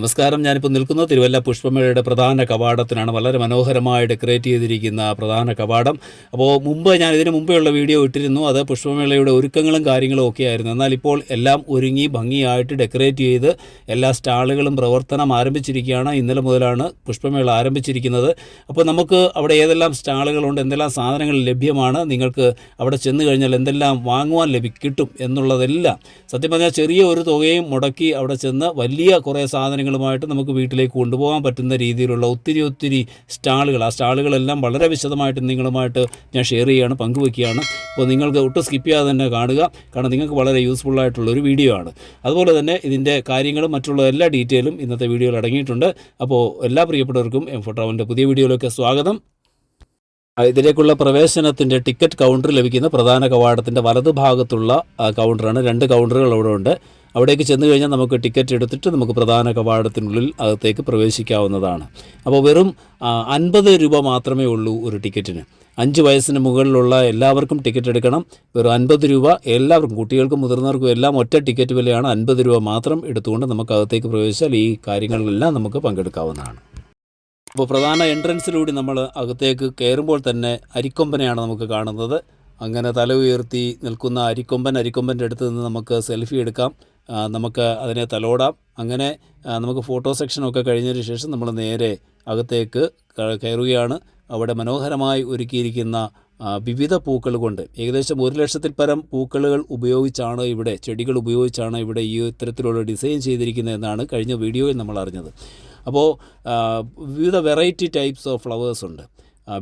നമസ്കാരം. ഞാനിപ്പോൾ നിൽക്കുന്നത് തിരുവല്ല പുഷ്പമേളയുടെ പ്രധാന കവാടത്തിനാണ്. വളരെ മനോഹരമായി ഡെക്കറേറ്റ് ചെയ്തിരിക്കുന്ന പ്രധാന കവാടം. അപ്പോൾ മുമ്പ് ഞാൻ ഇതിന് മുമ്പെയുള്ള വീഡിയോ ഇട്ടിരുന്നു. അത് പുഷ്പമേളയുടെ ഒരുക്കങ്ങളും കാര്യങ്ങളും ഒക്കെ ആയിരുന്നു. എന്നാൽ ഇപ്പോൾ എല്ലാം ഒരുങ്ങി ഭംഗിയായിട്ട് ഡെക്കറേറ്റ് ചെയ്ത് എല്ലാ സ്റ്റാളുകളും പ്രവർത്തനം ആരംഭിച്ചിരിക്കുകയാണ്. ഇന്നലെ മുതലാണ് പുഷ്പമേള ആരംഭിച്ചിരിക്കുന്നത്. അപ്പോൾ നമുക്ക് അവിടെ ഏതെല്ലാം സ്റ്റാളുകളുണ്ട് എന്തെല്ലാം സാധനങ്ങൾ ലഭ്യമാണ് നിങ്ങൾക്ക് അവിടെ ചെന്ന് കഴിഞ്ഞാൽ എന്തെല്ലാം വാങ്ങുവാൻ ലഭിക്കും എന്നുള്ളതെല്ലാം സത്യം പറഞ്ഞാൽ ചെറിയ ഒരു തുകയും മുടക്കി അവിടെ ചെന്ന് വലിയ കുറേ സാധനങ്ങളുമായിട്ട് നമുക്ക് വീട്ടിലേക്ക് കൊണ്ടുപോകാൻ പറ്റുന്ന രീതിയിലുള്ള ഒത്തിരി ഒത്തിരി സ്റ്റാളുകൾ. ആ സ്റ്റാളുകളെല്ലാം വളരെ വിശദമായിട്ട് നിങ്ങളുമായിട്ട് ഞാൻ ഷെയർ ചെയ്യുകയാണ് പങ്കുവയ്ക്കുകയാണ്. അപ്പോൾ നിങ്ങൾക്ക് ഒട്ടും സ്കിപ്പ് ചെയ്യാതെ തന്നെ കാണുക. കാരണം നിങ്ങൾക്ക് വളരെ യൂസ്ഫുൾ ആയിട്ടുള്ള ഒരു വീഡിയോ ആണ്. അതുപോലെ തന്നെ ഇതിന്റെ കാര്യങ്ങളും മറ്റുള്ള എല്ലാ ഡീറ്റെയിലും ഇന്നത്തെ വീഡിയോയിൽ അടങ്ങിയിട്ടുണ്ട്. അപ്പോൾ എല്ലാ പ്രിയപ്പെട്ടവർക്കും എം ഫോട്ടോവിന്റെ പുതിയ വീഡിയോയിലേക്ക് സ്വാഗതം. ഇതിലേക്കുള്ള പ്രവേശനത്തിന്റെ ടിക്കറ്റ് കൗണ്ടർ ലഭിക്കുന്ന പ്രധാന കവാടത്തിന്റെ വലതുഭാഗത്തുള്ള കൗണ്ടറാണ് രണ്ട് കൗണ്ടറുകൾ അവിടെ ഉണ്ട്. അവിടേക്ക് ചെന്ന് കഴിഞ്ഞാൽ നമുക്ക് ടിക്കറ്റ് എടുത്തിട്ട് നമുക്ക് പ്രധാന കവാടത്തിനുള്ളിൽ അകത്തേക്ക് പ്രവേശിക്കാവുന്നതാണ്. അപ്പോൾ വെറും അൻപത് രൂപ മാത്രമേ ഉള്ളൂ ഒരു ടിക്കറ്റിന്. അഞ്ച് വയസ്സിന് മുകളിലുള്ള എല്ലാവർക്കും ടിക്കറ്റ് എടുക്കണം. വെറും അൻപത് രൂപ എല്ലാവർക്കും കുട്ടികൾക്കും മുതിർന്നവർക്കും എല്ലാം ഒറ്റ ടിക്കറ്റ് വിലയാണ് അൻപത് രൂപ മാത്രം എടുത്തുകൊണ്ട് നമുക്ക് അകത്തേക്ക് പ്രവേശിച്ചാൽ ഈ കാര്യങ്ങളിലെല്ലാം നമുക്ക് പങ്കെടുക്കാവുന്നതാണ്. അപ്പോൾ പ്രധാന എൻട്രൻസിലൂടെ നമ്മൾ അകത്തേക്ക് കയറുമ്പോൾ തന്നെ അരിക്കൊമ്പനെയാണ് നമുക്ക് കാണുന്നത്. അങ്ങനെ തല ഉയർത്തി നിൽക്കുന്ന അരിക്കൊമ്പൻ അരിക്കൊമ്പന്റെ അടുത്ത് നിന്ന് നമുക്ക് സെൽഫി എടുക്കാം. നമുക്ക് അതിനെ തലോടാം. അങ്ങനെ നമുക്ക് ഫോട്ടോ സെക്ഷനൊക്കെ കഴിഞ്ഞതിന് ശേഷം നമ്മൾ നേരെ അകത്തേക്ക് കയറുകയാണ്. അവിടെ മനോഹരമായി ഒരുക്കിയിരിക്കുന്ന വിവിധ പൂക്കൾ കൊണ്ട്. ഏകദേശം ഒരു ലക്ഷത്തിൽ പരം പൂക്കളുകൾ ഉപയോഗിച്ചാണ് ഇവിടെ ചെടികൾ ഉപയോഗിച്ചാണ് ഇവിടെ ഈ ഇത്തരത്തിലുള്ള ഡിസൈൻ ചെയ്തിരിക്കുന്നത് എന്നാണ് കഴിഞ്ഞ വീഡിയോയിൽ നമ്മൾ അറിഞ്ഞത്. അപ്പോൾ വിവിധ വെറൈറ്റി ടൈപ്സ് ഓഫ് ഫ്ലവേഴ്സ് ഉണ്ട്.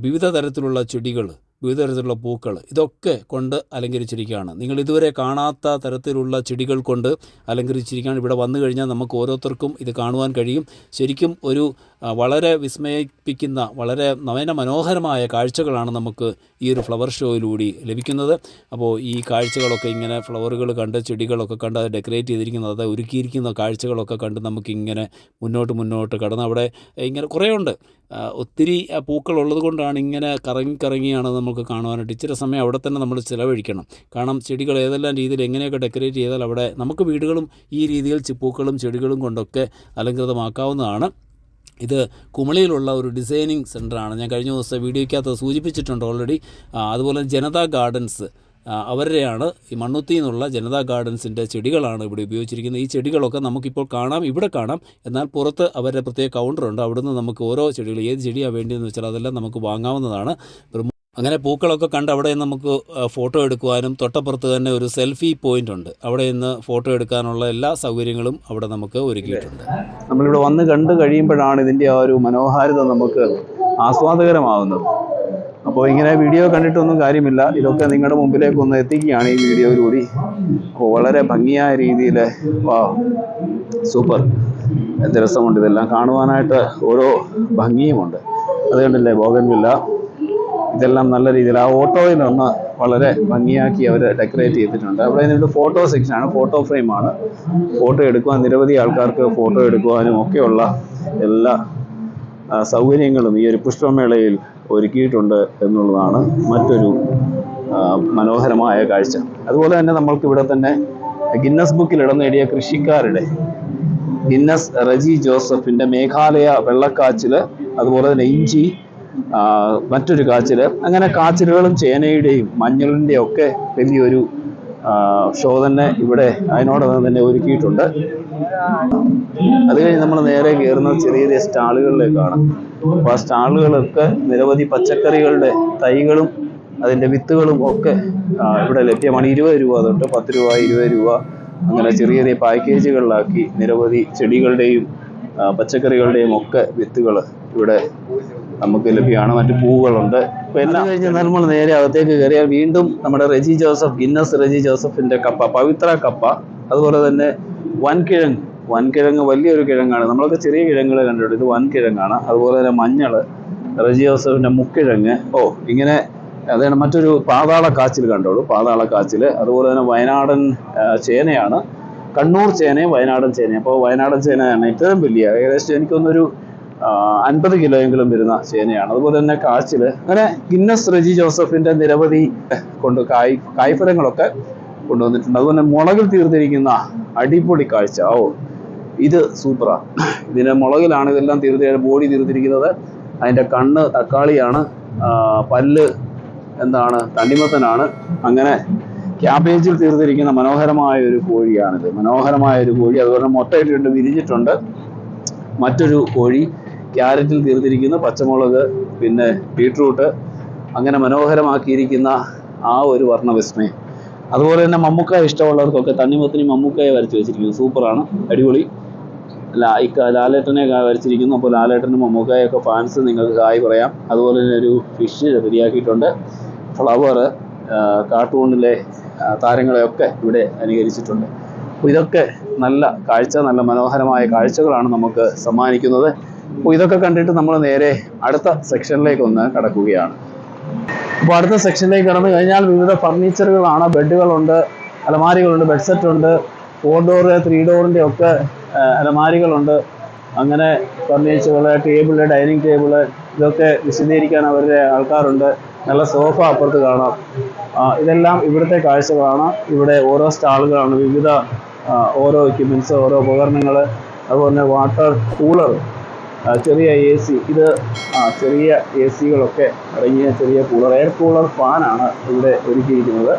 വിവിധ തരത്തിലുള്ള ചെടികൾ വിവിധ തരത്തിലുള്ള പൂക്കൾ ഇതൊക്കെ കൊണ്ട് അലങ്കരിച്ചിരിക്കുകയാണ്. നിങ്ങൾ ഇതുവരെ കാണാത്ത തരത്തിലുള്ള ചെടികൾ കൊണ്ട് അലങ്കരിച്ചിരിക്കുകയാണ്. ഇവിടെ വന്നു കഴിഞ്ഞാൽ നമുക്ക് ഓരോരുത്തർക്കും ഇത് കാണുവാൻ കഴിയും. ശരിക്കും ഒരു വളരെ വിസ്മയിപ്പിക്കുന്ന വളരെ നവന മനോഹരമായ കാഴ്ചകളാണ് നമുക്ക് ഈ ഒരു ഫ്ലവർ ഷോയിലൂടെ ലഭിക്കുന്നത്. അപ്പോൾ ഈ കാഴ്ചകളൊക്കെ ഇങ്ങനെ ഫ്ലവറുകൾ കണ്ട് ചെടികളൊക്കെ കണ്ട് അത് ഡെക്കറേറ്റ് ചെയ്തിരിക്കുന്നത് അത് ഒരുക്കിയിരിക്കുന്ന കാഴ്ചകളൊക്കെ കണ്ട് നമുക്കിങ്ങനെ മുന്നോട്ട് മുന്നോട്ട് കടന്ന് അവിടെ ഇങ്ങനെ കുറേ ഉണ്ട് ഒത്തിരി പൂക്കളുള്ളത് കൊണ്ടാണ് ഇങ്ങനെ കറങ്ങി കറങ്ങിയാണ് നമുക്ക് കാണുവാനായിട്ട് ഇച്ചിരി സമയം അവിടെ തന്നെ നമ്മൾ ചിലവഴിക്കണം. കാരണം ചെടികൾ ഏതെല്ലാം രീതിയിൽ എങ്ങനെയൊക്കെ ഡെക്കറേറ്റ് ചെയ്താൽ അവിടെ നമുക്ക് വീടുകളും ഈ രീതിയിൽ ചിപ്പൂക്കളും ചെടികളും കൊണ്ടൊക്കെ അലങ്കൃതമാക്കാവുന്നതാണ്. ഇത് കുമളിയിലുള്ള ഒരു ഡിസൈനിങ് സെന്ററാണ് ഞാൻ കഴിഞ്ഞ ദിവസം വീഡിയോയ്ക്കകത്ത് സൂചിപ്പിച്ചിട്ടുണ്ട് ഓൾറെഡി അതുപോലെ ജനതാ ഗാർഡൻസ് അവരുടെയാണ് ഈ മണ്ണുത്തി എന്നുള്ള ജനതാ ഗാർഡൻസിന്റെ ചെടികളാണ് ഇവിടെ ഉപയോഗിച്ചിരിക്കുന്നത്. ഈ ചെടികളൊക്കെ നമുക്കിപ്പോൾ കാണാം ഇവിടെ കാണാം. എന്നാൽ പുറത്ത് അവരുടെ പ്രത്യേക കൗണ്ടറുണ്ട് അവിടുന്ന് നമുക്ക് ഓരോ ചെടികൾ ഏത് ചെടിയാണ് വേണ്ടതെന്ന് വെച്ചാൽ അതെല്ലാം നമുക്ക് വാങ്ങാവുന്നതാണ്. അങ്ങനെ പൂക്കളൊക്കെ കണ്ട് അവിടെ നിന്ന് നമുക്ക് ഫോട്ടോ എടുക്കുവാനും തൊട്ടപ്പുറത്ത് തന്നെ ഒരു സെൽഫി പോയിന്റ് ഉണ്ട്. അവിടെ നിന്ന് ഫോട്ടോ എടുക്കാനുള്ള എല്ലാ സൗകര്യങ്ങളും അവിടെ നമുക്ക് ഒരുക്കിയിട്ടുണ്ട്. നമ്മളിവിടെ വന്ന് കണ്ടു കഴിയുമ്പോഴാണ് ഇതിന്റെ ആ ഒരു മനോഹാരിത നമുക്ക് ആസ്വാദകരമാകുന്നത് അപ്പോൾ ഇങ്ങനെ വീഡിയോ കണ്ടിട്ടൊന്നും കാര്യമില്ല. ഇതൊക്കെ നിങ്ങളുടെ മുമ്പിലേക്ക് ഒന്ന് എത്തിക്കുകയാണ് ഈ വീഡിയോയിലൂടെ. അപ്പോൾ വളരെ ഭംഗിയായ രീതിയിൽ വാ സൂപ്പർ. രസമുണ്ട് ഇതെല്ലാം കാണുവാനായിട്ട് ഓരോ ഭംഗിയുമുണ്ട്. അതുകൊണ്ടല്ലേ ബോഗൻവില്ല ഇതെല്ലാം നല്ല രീതിയിൽ ആ ഓട്ടോയിൽ ഒന്ന് വളരെ ഭംഗിയാക്കി അവർ ഡെക്കറേറ്റ് ചെയ്തിട്ടുണ്ട്. അവിടെ ഇതിന്റെ ഫോട്ടോ സെക്ഷനാണ് ഫോട്ടോ ഫ്രെയിമാണ് ഫോട്ടോ എടുക്കുവാൻ നിരവധി ആൾക്കാർക്ക് ഫോട്ടോ എടുക്കുവാനും ഒക്കെയുള്ള എല്ലാ സൗകര്യങ്ങളും ഈ ഒരു പുഷ്പമേളയിൽ ഒരുക്കിയിട്ടുണ്ട് എന്നുള്ളതാണ് മറ്റൊരു മനോഹരമായ കാഴ്ച. അതുപോലെ തന്നെ നമ്മൾക്ക് ഇവിടെ തന്നെ ഗിന്നസ് ബുക്കിൽ ഇടം നേടിയ കൃഷിക്കാരുടെ ഗിന്നസ് റജി ജോസഫിന്റെ മേഘാലയ വെള്ളക്കാച്ചിൽ അതുപോലെ തന്നെ ഇഞ്ചി മറ്റൊരു കാച്ചിൽ അങ്ങനെ കാച്ചിലുകളും ചേനയുടെയും മഞ്ഞളിന്റെയും ഒക്കെ വലിയൊരു ഷോ തന്നെ ഇവിടെ അതിനോടൊപ്പം തന്നെ ഒരുക്കിയിട്ടുണ്ട്. അത് കഴിഞ്ഞ് നമ്മൾ നേരെ കയറുന്ന ചെറിയ ചെറിയ സ്റ്റാളുകളിലേക്കാണ്. അപ്പോൾ ആ സ്റ്റാളുകളൊക്കെ നിരവധി പച്ചക്കറികളുടെ തൈകളും അതിന്റെ വിത്തുകളും ഒക്കെ ഇവിടെ ലഭ്യമാണ്. ഇരുപത് രൂപ തൊട്ട് പത്ത് രൂപ ഇരുപത് രൂപ അങ്ങനെ ചെറിയ ചെറിയ പാക്കേജുകളിലാക്കി നിരവധി ചെടികളുടെയും പച്ചക്കറികളുടെയും ഒക്കെ വിത്തുകൾ ഇവിടെ നമുക്ക് ലഭ്യമാണ്. മറ്റ് പൂവുകളുണ്ട്. എല്ലാം കഴിഞ്ഞ് നമ്മൾ നേരെ അകത്തേക്ക് കയറിയാൽ വീണ്ടും നമ്മുടെ റെജി ജോസഫ് ഗിന്നസ് റെജി ജോസഫിന്റെ കപ്പ പവിത്ര കപ്പ. അതുപോലെ തന്നെ വൻകിഴങ്ങ്. വൻകിഴങ്ങ് വലിയൊരു കിഴങ്ങാണ്. നമ്മളൊക്കെ ചെറിയ കിഴങ്ങുകൾ കണ്ടിട്ടുണ്ട്. ഇത് വൻകിഴങ്ങാണ്. അതുപോലെ തന്നെ മഞ്ഞൾ റെജി ജോസഫിന്റെ മുക്കിഴങ്ങ്. ഓ ഇങ്ങനെ അതാണ് മറ്റൊരു പാതാള കാച്ചിൽ കണ്ടോളൂ പാതാള കാച്ചിൽ. അതുപോലെ തന്നെ വയനാടൻ ചേനയാണ്. കണ്ണൂർ ചേനയും വയനാടൻ ചേനയും. അപ്പോൾ വയനാടൻ ചേനയാണ് ഏറ്റവും വലിയ. ഏകദേശം എനിക്കൊന്നൊരു അൻപത് കിലോയെങ്കിലും വരുന്ന ചേനയാണ്. അതുപോലെ തന്നെ കാച്ചിൽ അങ്ങനെ ഗിന്നസ് റെജി ജോസഫിന്റെ നിരവധി കൊണ്ട് കായ് കായ്ഫലങ്ങളൊക്കെ കൊണ്ടുവന്നിട്ടുണ്ട്. അതുപോലെ മുളകിൽ തീർത്തിരിക്കുന്ന അടിപൊളി കാഴ്ച. ഓ ഇത് സൂപ്പറാണ് ഇതിന് മുളകിലാണ് ഇതെല്ലാം തീർത്തി ബോഡി തീർത്തിരിക്കുന്നത്. അതിന്റെ കണ്ണ് തക്കാളിയാണ്. പല്ല് എന്താണ് തണ്ണിമത്തനാണ് അങ്ങനെ ക്യാബേജിൽ തീർത്തിരിക്കുന്ന മനോഹരമായ ഒരു കോഴിയാണിത്. മനോഹരമായ ഒരു കോഴി. അതുപോലെ മുട്ടയിട്ടിട്ടുണ്ട് വിരിഞ്ഞിട്ടുണ്ട് മറ്റൊരു കോഴി. ക്യാരറ്റിൽ തീർത്തിരിക്കുന്ന പച്ചമുളക് പിന്നെ ബീട്രൂട്ട് അങ്ങനെ മനോഹരമാക്കിയിരിക്കുന്ന ആ ഒരു വർണവിസ്മയം. അതുപോലെ തന്നെ മമ്മൂക്ക ഇഷ്ടമുള്ളവർക്കൊക്കെ തണ്ണിമത്തിന് മമ്മൂക്കയെ വരച്ച് വെച്ചിരിക്കുന്നു. സൂപ്പറാണ് അടിപൊളി. ഇക്ക ലാലേട്ടനെ വരച്ചിരിക്കുന്നു. അപ്പോൾ ലാലേട്ടനും മമ്മൂക്കായൊക്കെ ഫാൻസ് നിങ്ങൾക്ക് ആയി പറയാം. അതുപോലെ തന്നെ ഒരു ഫിഷ് റെഡിയാക്കിയിട്ടുണ്ട്. ഫ്ലവർ കാർട്ടൂണിലെ താരങ്ങളെയൊക്കെ ഇവിടെ അനുകരിച്ചിട്ടുണ്ട്. അപ്പോൾ ഇതൊക്കെ നല്ല കാഴ്ച നല്ല മനോഹരമായ കാഴ്ചകളാണ് നമുക്ക് സമ്മാനിക്കുന്നത്. അപ്പോൾ ഇതൊക്കെ കണ്ടിട്ട് നമ്മൾ നേരെ അടുത്ത സെക്ഷനിലേക്ക് ഒന്ന് കടക്കുകയാണ്. അപ്പോൾ അടുത്ത സെക്ഷനിലേക്ക് കടന്നു കഴിഞ്ഞാൽ വിവിധ ഫർണിച്ചറുകളാണ്. ബെഡുകളുണ്ട് അലമാരികളുണ്ട് ബെഡ് സെറ്റ് ഉണ്ട് ഫോർ ഡോർ ത്രീ ഡോറിന്റെ ഒക്കെ അലമാരികളുണ്ട്. അങ്ങനെ ഫർണിച്ചറുകൾ ടേബിൾ ഡൈനിങ് ടേബിൾ ഇതൊക്കെ വിശദീകരിക്കാൻ അവരുടെ ആൾക്കാരുണ്ട്. നല്ല സോഫ അപ്പുറത്ത് കാണാം. ഇതെല്ലാം ഇവിടുത്തെ കാഴ്ചകളാണ്. ഇവിടെ ഓരോ സ്റ്റാളുകളാണ്. വിവിധ ഓരോ എക്യുപ്മെന്റ്സ് ഓരോ ഉപകരണങ്ങൾ അതുപോലെ വാട്ടർ കൂളർ ചെറിയ എ സി ഇത് ചെറിയ എ സികളൊക്കെ അടങ്ങിയ ചെറിയ കൂളർ എയർ കൂളർ ഫാനാണ് ഇവിടെ ഒരുക്കിയിരിക്കുന്നത്.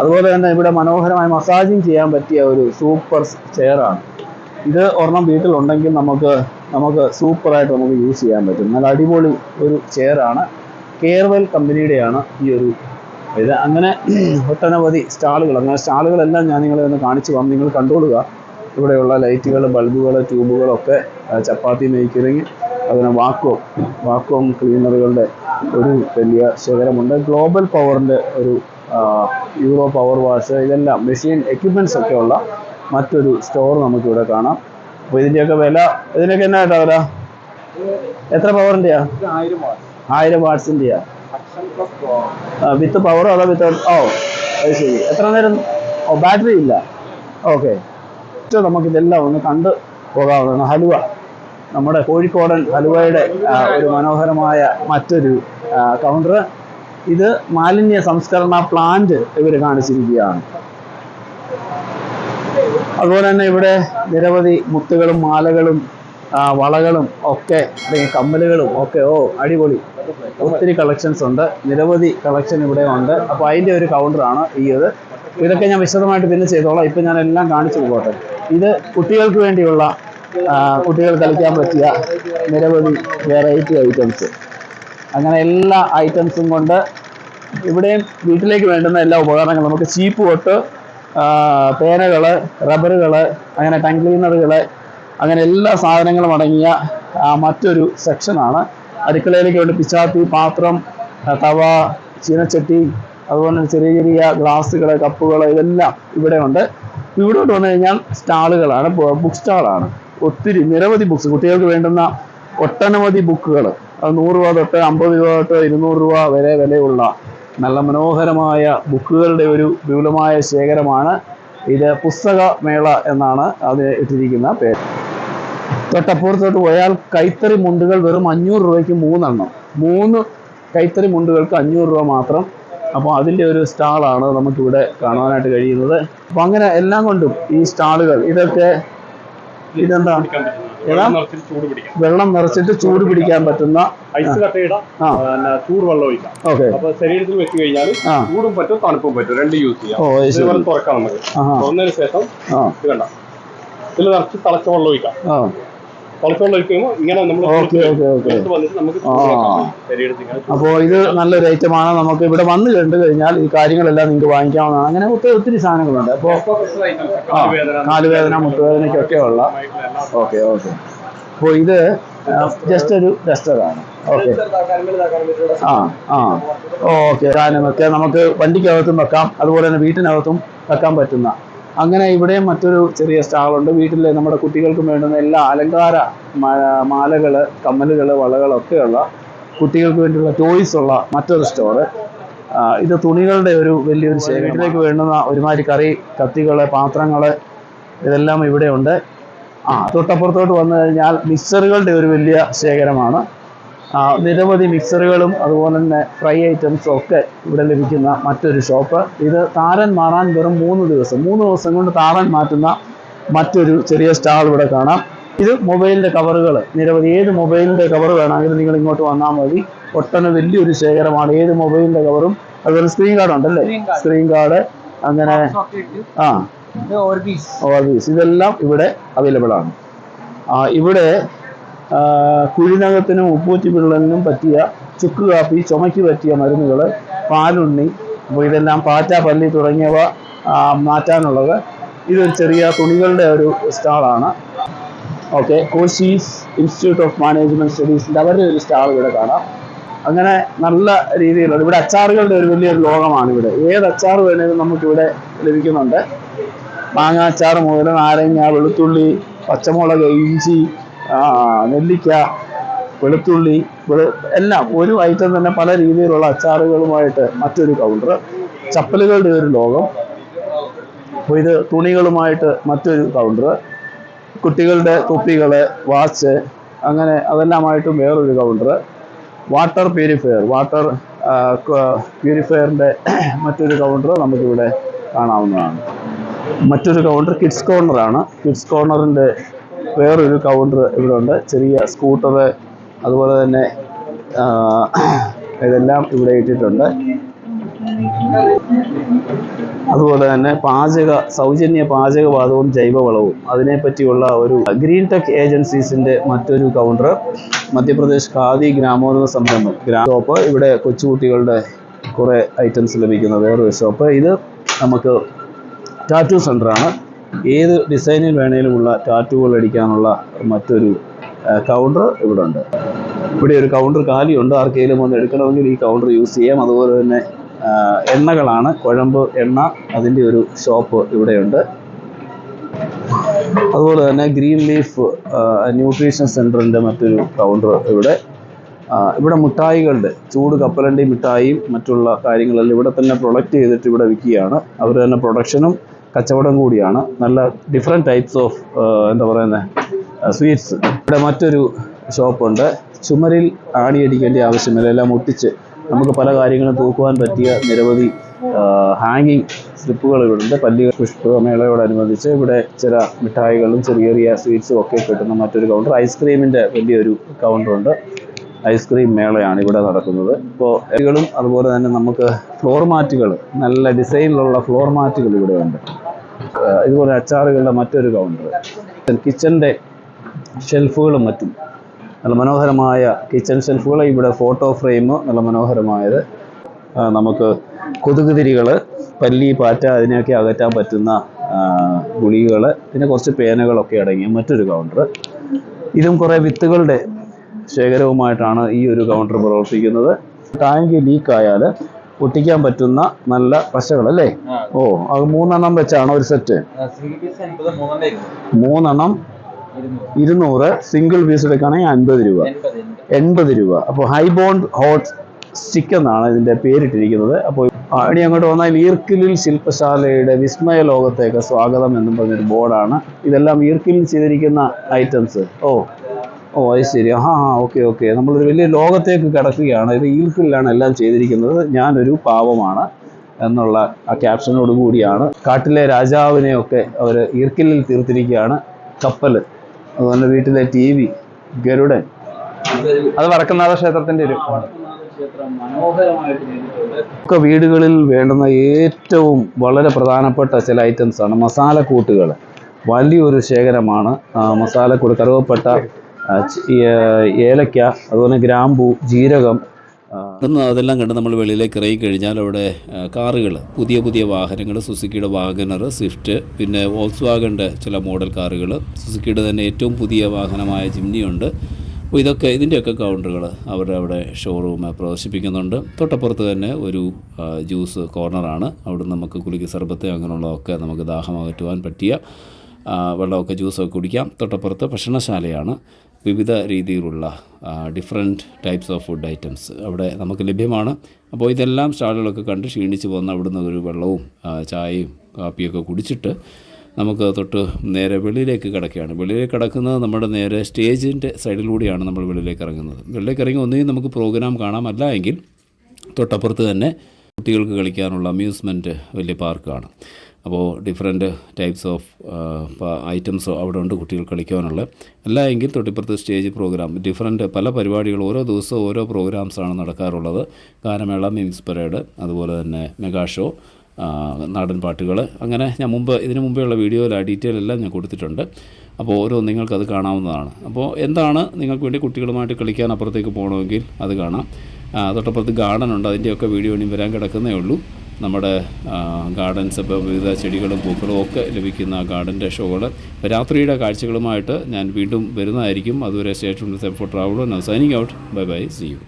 അതുപോലെ തന്നെ ഇവിടെ മനോഹരമായി മസാജിങ് ചെയ്യാൻ പറ്റിയ ഒരു സൂപ്പർ ചെയറാണ് ഇത് ഒരെണ്ണം വീട്ടിലുണ്ടെങ്കിൽ നമുക്ക് നമുക്ക് സൂപ്പറായിട്ട് നമുക്ക് യൂസ് ചെയ്യാൻ പറ്റും. നല്ല അടിപൊളി ഒരു ചെയറാണ് കെയർവെൽ കമ്പനിയുടെയാണ് ഈ ഒരു ഇത്. അങ്ങനെ ഒട്ടനവധി സ്റ്റാളുകൾ അങ്ങനെ സ്റ്റാളുകളെല്ലാം ഞാൻ നിങ്ങളെ ഒന്ന് കാണിച്ചു വന്ന് നിങ്ങൾ കണ്ടോളുക. ഇവിടെയുള്ള ലൈറ്റുകൾ ബൾബുകൾ ട്യൂബുകളൊക്കെ ചപ്പാത്തി മേക്കിങ് അതുപോലെ വാക്വം വാക്വം ക്ലീനറുകളുടെ ഒരു വലിയ ശേഖരമുണ്ട്. ഗ്ലോബൽ പവറിന്റെ ഒരു യൂറോ പവർ വാഷ് ഇതെല്ലാം മെഷീൻ എക്യുപ്മെന്റ്സ് ഒക്കെ ഉള്ള മറ്റൊരു സ്റ്റോർ നമുക്കിവിടെ കാണാം. അപ്പോൾ ഇതിന്റെയൊക്കെ വില ഇതിനൊക്കെ എന്നാ കേട്ടോ വില? എത്ര പവറിന്റെയാ? ആയിരം വാട്ട്സിന്റെയാ. വിത്ത് പവറോ അതോ വിത്ത് ഓ അത് ശരി. എത്ര നേരം? ഓ ബാറ്ററി ഇല്ല. ഓക്കെ. നമുക്ക് ഇതെല്ലാം ഒന്ന് കണ്ട് പോകാവുന്നതാണ്. ഹലുവ. നമ്മുടെ കോഴിക്കോടൻ ഹലുവയുടെ ഒരു മനോഹരമായ മറ്റൊരു കൗണ്ടർ ഇത് മാലിന്യ സംസ്കരണ പ്ലാന്റ് ഇവർ കാണിച്ചിരിക്കുകയാണ്. അതുപോലെ തന്നെ ഇവിടെ നിരവധി മുത്തുകളും മാലകളും വളകളും ഒക്കെ അല്ലെങ്കിൽ കമ്മലുകളും ഒക്കെ ഓ അടിപൊളി. ഒത്തിരി കളക്ഷൻസ് ഉണ്ട്. നിരവധി കളക്ഷൻ ഇവിടെ ഉണ്ട് അപ്പോൾ അതിന്റെ ഒരു കൗണ്ടറാണ് ഈ ഇത് ഇതൊക്കെ ഞാൻ വിശദമായിട്ട് പിന്നെ ചെയ്തോളാം. ഇപ്പം ഞാൻ എല്ലാം കാണിച്ചു പോകട്ടെ. ഇത് കുട്ടികൾക്ക് വേണ്ടിയുള്ള കുട്ടികൾ കളിക്കാൻ പറ്റിയ നിരവധി വെറൈറ്റി ഐറ്റംസ് അങ്ങനെ എല്ലാ ഐറ്റംസും കൊണ്ട് ഇവിടെയും വീട്ടിലേക്ക് വേണ്ടുന്ന എല്ലാ ഉപകരണങ്ങളും നമുക്ക് ചീപ്പ് തൊട്ട് പേനകൾ റബ്ബറുകൾ അങ്ങനെ ടങ് ക്ലീനറുകൾ അങ്ങനെ എല്ലാ സാധനങ്ങളും അടങ്ങിയ മറ്റൊരു സെക്ഷനാണ് അടുക്കളയിലേക്ക് വേണ്ടി പിച്ചാത്തി പാത്രം തവ ചീനച്ചട്ടി അതുപോലെ ചെറിയ ചെറിയ ഗ്ലാസ്സുകൾ കപ്പുകൾ ഇതെല്ലാം ഇവിടെ ഉണ്ട് ഇവിടോട്ട് വന്നു കഴിഞ്ഞാൽ സ്റ്റാളുകളാണ് ബുക്ക് സ്റ്റാളാണ്. ഒത്തിരി നിരവധി ബുക്സ് കുട്ടികൾക്ക് വേണ്ടുന്ന ഒട്ടനവധി ബുക്കുകൾ അത് നൂറ് രൂപ തൊട്ട് അമ്പത് രൂപ തൊട്ട് ഇരുന്നൂറ് രൂപ വരെ വിലയുള്ള നല്ല മനോഹരമായ ബുക്കുകളുടെ ഒരു വിപുലമായ ശേഖരമാണ് ഇത് പുസ്തകമേള എന്നാണ് അത് ഇട്ടിരിക്കുന്ന പേര്. തൊട്ടപ്പുറത്തോട്ട് പോയാൽ കൈത്തറി മുണ്ടുകൾ വെറും അഞ്ഞൂറ് രൂപയ്ക്ക് മൂന്നെണ്ണം. മൂന്ന് കൈത്തറി മുണ്ടുകൾക്ക് അഞ്ഞൂറ് രൂപ മാത്രം അപ്പോൾ അതിന്റെ ഒരു സ്റ്റാളാണ് നമുക്കിവിടെ കാണാനായിട്ട് കഴിയുന്നത്. അപ്പോൾ അങ്ങനെ എല്ലാം കൊണ്ടും ഈ സ്റ്റാളുകൾ ഇതൊക്കെ ഇതെന്താ? വെള്ളം നിറച്ചിട്ട് ചൂട് പിടിക്കാൻ പറ്റുന്ന ഐസ് കട്ടയിടാം. ഒഴിക്കാം. ഓക്കെ. അപ്പൊ ശരീരത്തിൽ വെച്ച് കഴിഞ്ഞാൽ ചൂടും പറ്റും തണുപ്പും പറ്റും. രണ്ട് യൂസ് ചെയ്യാം. തുറക്കാം നമുക്ക്. തുറന്നതിന് ശേഷം ഇത് കണ്ട. ഇതിൽ നിറച്ച് തിളച്ച വെള്ളം ഒഴിക്കാം. ഒഴിക്കുമ്പോൾ ഇങ്ങനെ നമ്മൾ വന്നിട്ട് നമുക്ക് അപ്പോൾ ഇത് നല്ലൊരു ഐറ്റമാണ്. നമുക്ക് ഇവിടെ വന്ന് കണ്ടു കഴിഞ്ഞാൽ ഈ കാര്യങ്ങളെല്ലാം നിങ്ങൾക്ക് വാങ്ങിക്കാവുന്നതാണ്. അങ്ങനെ ഒത്തിരി ഒത്തിരി സാധനങ്ങളുണ്ട്. അപ്പോൾ ആ കാലുവേദന മുട്ടുവേദനയ്ക്കൊക്കെ ഉള്ള ഓക്കെ ഓക്കെ. അപ്പോ ഇത് ജസ്റ്റ് ഒരു ടെസ്റ്ററാണ് ഓക്കെ. ആ ആ. ഓക്കെ സാധനമൊക്കെ നമുക്ക് വണ്ടിക്കകത്തും വെക്കാം. അതുപോലെ തന്നെ വീട്ടിനകത്തും വെക്കാൻ പറ്റുന്ന അങ്ങനെ ഇവിടെയും മറ്റൊരു ചെറിയ സ്റ്റാളുണ്ട്. വീട്ടിലെ നമ്മുടെ കുട്ടികൾക്കും വേണ്ടുന്ന എല്ലാ അലങ്കാര മാലകൾ കമ്മലുകൾ വളകളൊക്കെയുള്ള കുട്ടികൾക്ക് വേണ്ടിയുള്ള ടോയ്സ് ഉള്ള മറ്റൊരു സ്റ്റോറ് ഇത് തുണികളുടെ ഒരു വലിയൊരു വീട്ടിലേക്ക് വേണ്ടുന്ന ഒരുമാതിരി കറി കത്തികൾ പാത്രങ്ങൾ ഇതെല്ലാം ഇവിടെ ഉണ്ട്. ആ തൊട്ടപ്പുറത്തോട്ട് വന്നു കഴിഞ്ഞാൽ മിക്സറുകളുടെ ഒരു വലിയ ശേഖരമാണ്. നിരവധി മിക്സറുകളും അതുപോലെ തന്നെ ഫ്രൈ ഐറ്റംസും ഒക്കെ ഇവിടെ ലഭിക്കുന്ന മറ്റൊരു ഷോപ്പ് ഇത് താരൻ മാറാൻ വെറും മൂന്ന് ദിവസം. മൂന്ന് ദിവസം കൊണ്ട് താരൻ മാറ്റുന്ന മറ്റൊരു ചെറിയ സ്റ്റാൾ ഇവിടെ കാണാം. ഇത് മൊബൈലിന്റെ കവറുകൾ നിരവധി ഏത് മൊബൈലിന്റെ കവർ വേണമെങ്കിലും നിങ്ങൾ ഇങ്ങോട്ട് വന്നാൽ മതി. ഒട്ടന വലിയൊരു ശേഖരമാണ്. ഏത് മൊബൈലിന്റെ കവറും അതുപോലെ സ്ക്രീൻ കാർഡ് ഉണ്ടല്ലേ? സ്ക്രീൻ കാർഡ് അങ്ങനെ ആ. ഓർബീസ് ഇതെല്ലാം ഇവിടെ അവൈലബിൾ ആണ്. ആ, ഇവിടെ കുഴിനകത്തിനും ഉപ്പൂറ്റി പിള്ളലിനും പറ്റിയ ചുക്ക് കാപ്പി ചുമയ്ക്ക് പറ്റിയ മരുന്നുകൾ പാലുണ്ണി അപ്പോൾ ഇതെല്ലാം പാറ്റ പല്ലി തുടങ്ങിയവ മാറ്റാനുള്ളത്. ഇതൊരു ചെറിയ തുണികളുടെ ഒരു സ്റ്റാളാണ് okay Koshys institute of management സ്റ്റഡീസിന്റെ അവരുടെ ഒരു സ്റ്റാൾ ഇവിടെ കാണാം. അങ്ങനെ നല്ല രീതിയിലുള്ള ഇവിടെ അച്ചാറുകളുടെ ഒരു വലിയൊരു ലോകമാണ് ഇവിടെ. ഏത് അച്ചാർ വേണേലും നമുക്കിവിടെ ലഭിക്കുന്നുണ്ട്. മാങ്ങ അച്ചാർ മുതൽ നാരങ്ങ വെളുത്തുള്ളി പച്ചമുളക് ഇഞ്ചി ആ, നെല്ലിക്ക വെളുത്തുള്ളി വെളു- എല്ലാം ഒരു ഐറ്റം തന്നെ പല രീതിയിലുള്ള അച്ചാറുകളുമായിട്ട് മറ്റൊരു കൗണ്ടർ ചപ്പലുകളുടെ ഒരു ലോകം. ഇത് തുണികളുമായിട്ട് മറ്റൊരു കൗണ്ടർ കുട്ടികളുടെ തൊപ്പികൾ വാച്ച് അങ്ങനെ അതെല്ലാമായിട്ടും വേറൊരു കൗണ്ടർ വാട്ടർ പ്യൂരിഫയർ വാട്ടർ പ്യൂരിഫയറിന്റെ മറ്റൊരു കൗണ്ടർ നമുക്കിവിടെ കാണാവുന്നതാണ്. മറ്റൊരു കൗണ്ടർ കിഡ്സ് കോർണറാണ് കിഡ്സ് കോർണറിന്റെ വേറൊരു കൗണ്ടർ ഇവിടെ ഉണ്ട്. ചെറിയ സ്കൂട്ടർ അതുപോലെ തന്നെ ഇതെല്ലാം ഇവിടെ ഇട്ടിട്ടുണ്ട്. അതുപോലെ തന്നെ പാചക സൗജന്യ പാചകവാതവും ജൈവവളവും. അതിനെപ്പറ്റിയുള്ള ഒരു ഗ്രീൻ ടെക് ഏജൻസീസിന്റെ മറ്റൊരു കൗണ്ടർ മധ്യപ്രദേശ് ഖാദി ഗ്രാമോദ്യമ സംരംഭം. ഗ്രാ ഷോപ്പ് ഇവിടെ കൊച്ചുകുട്ടികളുടെ കുറേ ഐറ്റംസ് ലഭിക്കുന്ന വേറൊരു ഷോപ്പ് ഇത് നമുക്ക് ടാറ്റു സെന്ററാണ് ഏത് ഡിസൈനിൽ വേണേലുമുള്ള ടാറ്റുകൾ അടിക്കാനുള്ള മറ്റൊരു കൗണ്ടർ ഇവിടെ ഉണ്ട് ഇവിടെ ഒരു കൗണ്ടർ കാലിയുണ്ട്. ആർക്കെങ്കിലും ഒന്ന് എടുക്കണമെങ്കിൽ ഈ കൗണ്ടർ യൂസ് ചെയ്യാം. അതുപോലെ തന്നെ എണ്ണകളാണ്. കുഴമ്പ് എണ്ണ അതിന്റെ ഒരു ഷോപ്പ് ഇവിടെയുണ്ട്. അതുപോലെ തന്നെ ഗ്രീൻ ലീഫ് ന്യൂട്രീഷൻ സെന്ററിന്റെ മറ്റൊരു കൗണ്ടർ ഇവിടെ. ഇവിടെ മിഠായികളുടെ ചൂട് കപ്പലണ്ടി മിഠായിയും മറ്റുള്ള കാര്യങ്ങളെല്ലാം ഇവിടെ തന്നെ പ്രൊഡക്റ്റ് ചെയ്തിട്ട് ഇവിടെ വിൽക്കുകയാണ്. അവർ തന്നെ പ്രൊഡക്ഷനും കച്ചവടം കൂടിയാണ്. നല്ല ഡിഫറെന്റ് ടൈപ്സ് ഓഫ് എന്താ പറയുന്നത് സ്വീറ്റ്സ് ഇവിടെ മറ്റൊരു ഷോപ്പുണ്ട് ചുമരിൽ ആണിയടിക്കേണ്ട ആവശ്യമില്ല. എല്ലാം ഒട്ടിച്ച് നമുക്ക് പല കാര്യങ്ങളും തൂക്കുവാൻ പറ്റിയ നിരവധി ഹാങ്ങിങ് സ്ലിപ്പുകൾ ഇവിടെ ഉണ്ട്. പല്ലി പുഷ്പമേളയോടനുബന്ധിച്ച് ഇവിടെ ചില മിഠായികളും ചെറിയ ചെറിയ സ്വീറ്റ്സും ഒക്കെ കിട്ടുന്ന മറ്റൊരു കൗണ്ടർ ഐസ്ക്രീമിന്റെ വലിയൊരു കൗണ്ടറുണ്ട് ഐസ്ക്രീം മേളയാണ് ഇവിടെ നടക്കുന്നത്. ഇപ്പോൾ എലികളും അതുപോലെ തന്നെ നമുക്ക് ഫ്ലോർ മാറ്റുകൾ നല്ല ഡിസൈനിലുള്ള ഫ്ലോർ മാറ്റുകൾ ഇവിടെ ഉണ്ട്. ഇതുപോലെ അച്ചാറുകളുടെ മറ്റൊരു കൗണ്ടർ കിച്ചന്റെ ഷെൽഫുകളും മറ്റും. നല്ല മനോഹരമായ കിച്ചൺ ഷെൽഫുകൾ ഇവിടെ ഫോട്ടോ ഫ്രെയിം നല്ല മനോഹരമായത്. നമുക്ക് കൊതുക് തിരികൾ പല്ലി പാറ്റ അതിനെയൊക്കെ അകറ്റാൻ പറ്റുന്ന ഗുളികകൾ പിന്നെ കുറച്ച് പേനകളൊക്കെ അടങ്ങിയ മറ്റൊരു കൗണ്ടർ ഇതും കുറേ വിത്തുകളുടെ ശേഖരവുമായിട്ടാണ് ഈ ഒരു കൗണ്ടർ പ്രവർത്തിക്കുന്നത്. ടാങ്ക് ലീക്ക് ആയാൽ ഒട്ടിക്കാൻ പറ്റുന്ന നല്ല പശകൾ അല്ലേ? ഓ അത് മൂന്നെണ്ണം വെച്ചാണ് ഒരു സെറ്റ് മൂന്നെണ്ണം ഇരുന്നൂറ്. സിംഗിൾ പീസ് എടുക്കുകയാണെങ്കിൽ അൻപത് രൂപ. എൺപത് രൂപ. അപ്പോൾ ഹൈ ബോണ്ട് ഹോട്ട് സ്റ്റിക്ക് എന്നാണ് ഇതിന്റെ പേരിട്ടിരിക്കുന്നത്. അപ്പോൾ ഇനി അങ്ങോട്ട് വന്നാൽ ഈർക്കിലിൽ ശില്പശാലയുടെ വിസ്മയ ലോകത്തേക്ക് സ്വാഗതം എന്നും പറഞ്ഞൊരു ബോർഡാണ് ഇതെല്ലാം ഈർക്കിലിൽ ചെയ്തിരിക്കുന്ന ഐറ്റംസ് ഓ ഓ അത് ശരി. ആ ആ ഓക്കെ ഓക്കെ. നമ്മളൊരു വലിയ ലോകത്തേക്ക് കിടക്കുകയാണ്. ഇത് ഈർക്കിലാണ് എല്ലാം ചെയ്തിരിക്കുന്നത്. ഞാനൊരു പാവമാണ് എന്നുള്ള ആ ക്യാപ്ഷനോട് കൂടിയാണ്. കാട്ടിലെ രാജാവിനെയൊക്കെ അവർ ഈർക്കിലിൽ തീർത്തിരിക്കുകയാണ്. കപ്പൽ അതുപോലെ വീട്ടിലെ ടി വി ഗരുഡൻ. അത് വടക്കനാഥ ക്ഷേത്രത്തിന്റെ ഒരു ഒക്കെ വീടുകളിൽ വേണ്ടുന്ന ഏറ്റവും വളരെ പ്രധാനപ്പെട്ട ചില ഐറ്റംസ് ആണ്. മസാലക്കൂട്ടുകൾ വലിയൊരു ശേഖരമാണ് മസാലക്കൂട്ട് കറുവപ്പട്ട ഏലക്ക അതുപോലെ ഗ്രാമ്പു ജീരകം ആ, അതെല്ലാം കണ്ട് നമ്മൾ വെളിയിലേക്ക് ഇറങ്ങി കഴിഞ്ഞാൽ അവിടെ കാറുകൾ പുതിയ പുതിയ വാഹനങ്ങൾ സുസുക്കിയുടെ വാഗനർ സ്വിഫ്റ്റ് പിന്നെ വോക്സ് വാഗന്റെ ചില മോഡൽ കാറുകൾ സുസുക്കിയുടെ തന്നെ ഏറ്റവും പുതിയ വാഹനമായ ജിംനിയുണ്ട് അപ്പോൾ ഇതൊക്കെ ഇതിന്റെയൊക്കെ കൗണ്ടറുകൾ അവരുടെ അവിടെ ഷോറൂം പ്രദർശിപ്പിക്കുന്നുണ്ട്. തൊട്ടപ്പുറത്ത് തന്നെ ഒരു ജ്യൂസ് കോർണറാണ് അവിടെ നമുക്ക് കുളിക്ക് സർബത്ത് അങ്ങനെയുള്ളതൊക്കെ നമുക്ക് ദാഹം അകറ്റുവാൻ പറ്റിയ വെള്ളമൊക്കെ ജ്യൂസൊക്കെ കുടിക്കാം. തൊട്ടപ്പുറത്ത് ഭക്ഷണശാലയാണ്. വിവിധ രീതിയിലുള്ള different types of food items അവിടെ നമുക്ക് ലഭ്യമാണ്. അപ്പോൾ ഇതെല്ലാം സ്റ്റാളുകളൊക്കെ കണ്ട് ക്ഷീണിച്ച് പോകുന്ന അവിടുന്ന് ഒരു വെള്ളവും ചായയും കാപ്പിയൊക്കെ കുടിച്ചിട്ട് നമുക്ക് തൊട്ട് നേരെ വെളിയിലേക്ക് കിടക്കുകയാണ്. വെളിയിലേക്ക് കിടക്കുന്നത് നമ്മുടെ നേരെ സ്റ്റേജിന്റെ സൈഡിലൂടെയാണ് നമ്മൾ വെളിയിലേക്ക് ഇറങ്ങുന്നത്. വെളിയിലേക്ക് ഇറങ്ങി ഒന്നുകിൽ നമുക്ക് പ്രോഗ്രാം കാണാമല്ല എങ്കിൽ തൊട്ടപ്പുറത്ത് തന്നെ കുട്ടികൾക്ക് കളിക്കാനുള്ള അമ്യൂസ്മെന്റ് വലിയ പാർക്കാണ് അപ്പോൾ ഡിഫറെന്റ് ടൈപ്സ് ഓഫ് ഐറ്റംസ് അവിടെ ഉണ്ട് കുട്ടികൾ കളിക്കാനുള്ള. അല്ല എങ്കിൽ തൊട്ടിപ്പുറത്ത് സ്റ്റേജ് പ്രോഗ്രാം ഡിഫറെന്റ് പല പരിപാടികൾ ഓരോ ദിവസവും ഓരോ പ്രോഗ്രാംസാണ് നടക്കാറുള്ളത്. ഗാനമേള മിംസ് പരേഡ് അതുപോലെ തന്നെ മെഗാ ഷോ നാടൻ പാട്ടുകൾ. അങ്ങനെ ഞാൻ മുമ്പ് മുമ്പേ ഉള്ള വീഡിയോയിൽ ആ ഡീറ്റെയിൽ എല്ലാം ഞാൻ കൊടുത്തിട്ടുണ്ട്. അപ്പോൾ ഓരോ നിങ്ങൾക്കത് കാണാവുന്നതാണ്. അപ്പോൾ എന്താണ് നിങ്ങൾക്ക് വേണ്ടി കുട്ടികളുമായിട്ട് കളിക്കാൻ അപ്പുറത്തേക്ക് പോകണമെങ്കിൽ അത് കാണാം. തൊട്ടപ്പുറത്ത് ഗാർഡൻ ഉണ്ട് അതിന്റെയൊക്കെ വീഡിയോ ഇനി വരാൻ കിടക്കുന്നേ ഉള്ളൂ. നമ്മുടെ ഗാർഡൻസ് ഇപ്പോൾ വിവിധ ചെടികളും പൂക്കളും ഒക്കെ ലഭിക്കുന്ന ഗാർഡന്റെ ഷോകൾ. രാത്രിയുടെ കാഴ്ചകളുമായിട്ട് ഞാൻ വീണ്ടും വരുന്നതായിരിക്കും. അതുവരെ state for travel. Signing out bye bye see you